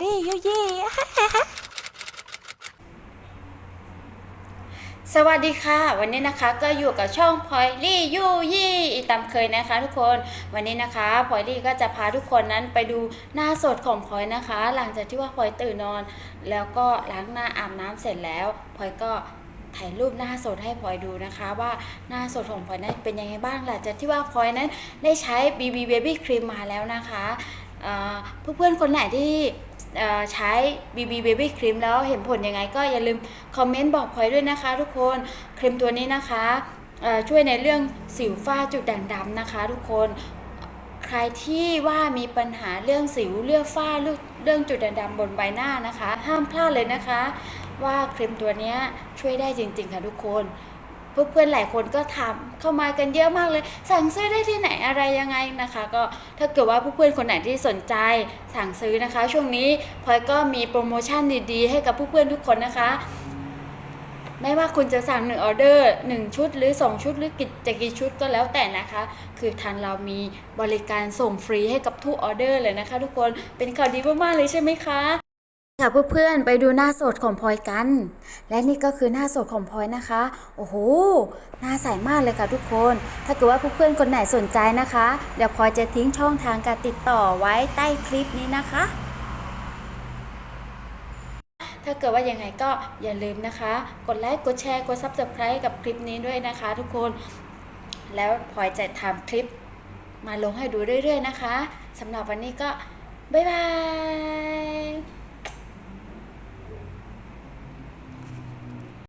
ลี่ยุยี่สวัสดีค่ะ วันนี้นะคะก็อยู่กับช่องพอยลี่ยูยี่อีกตามเคยนะคะ ทุกคนวันนี้นะคะพอยลี่ก็จะพาทุกคนนั้นไปดูหน้าสดของพอยนะคะ หลังจากที่ว่าพอยตื่นนอน แล้วก็ล้างหน้าอาบน้ำเสร็จแล้วพอยก็ถ่ายรูปหน้าสดให้พลอยดูนะคะ ว่าหน้าสดของพลอยนั้นเป็นยังไงบ้างหลังจากที่ว่าพลอยนั้นได้ใช้ BB Baby Cream มาแล้วนะคะเเพื่อนๆคนไหนที่ ใช้ BB Baby Cream แล้วเห็นผลยังไง ก็อย่าลืมคอมเมนต์บอกพลอยด้วยนะคะ ทุกคนครีมตัวนี้นะคะช่วยในเรื่องสิวฝ้าจุดด่างดำนะคะ ทุกคนใครที่ว่ามีปัญหาเรื่องสิวเรื่องฝ้าเรื่องจุดด่างดำบนใบหน้านะคะ ห้ามพลาดเลยนะคะ ว่าครีมตัวนี้ช่วยได้จริงๆค่ะทุกคน เพื่อนๆหลายคนก็ถาเข้ามากันเยอะมากเลย สั่งซื้อได้ที่ไหนอะไรยังไงนะคะ ก็ถ้าเกิดว่าเพื่อนๆคนไหนที่สนใจสั่งซื้อนะคะ ช่วงนี้พลอยก็มีโปรโมชั่นดีๆ ให้กับเพื่อนๆทุกคนนะคะ ไม่ว่าคุณจะสั่งหนึ่งออเดอร์หนึ่งชุด หรือ 2 ชุดหรือกิจจะกี่ชุดก็แล้วแต่นะคะ คือทางเรามีบริการส่งฟรีให้กับทุกออเดอร์เลยนะคะ ทุกคนเป็นข่าวดีมากๆเลยใช่ไหมคะ ค่ะเพื่อนๆไปดูหน้าสดของพลอยกัน และนี่ก็คือหน้าสดของพลอยนะคะ โอ้โหหน้าใสมากเลยค่ะทุกคน ถ้าเกิดว่าเพื่อนๆคนไหนสนใจนะคะ เดี๋ยวพลอยจะทิ้งช่องทางการติดต่อไว้ใต้คลิปนี้นะคะ ถ้าเกิดว่ายังไงก็อย่าลืมนะคะ กดไลค์กดแชร์กด Subscribe กับคลิปนี้ด้วยนะคะ ทุกคนแล้วพลอยจะทำคลิป มาลงให้ดูเรื่อย ๆ นะคะสำหรับวันนี้ก็บ๊ายบาย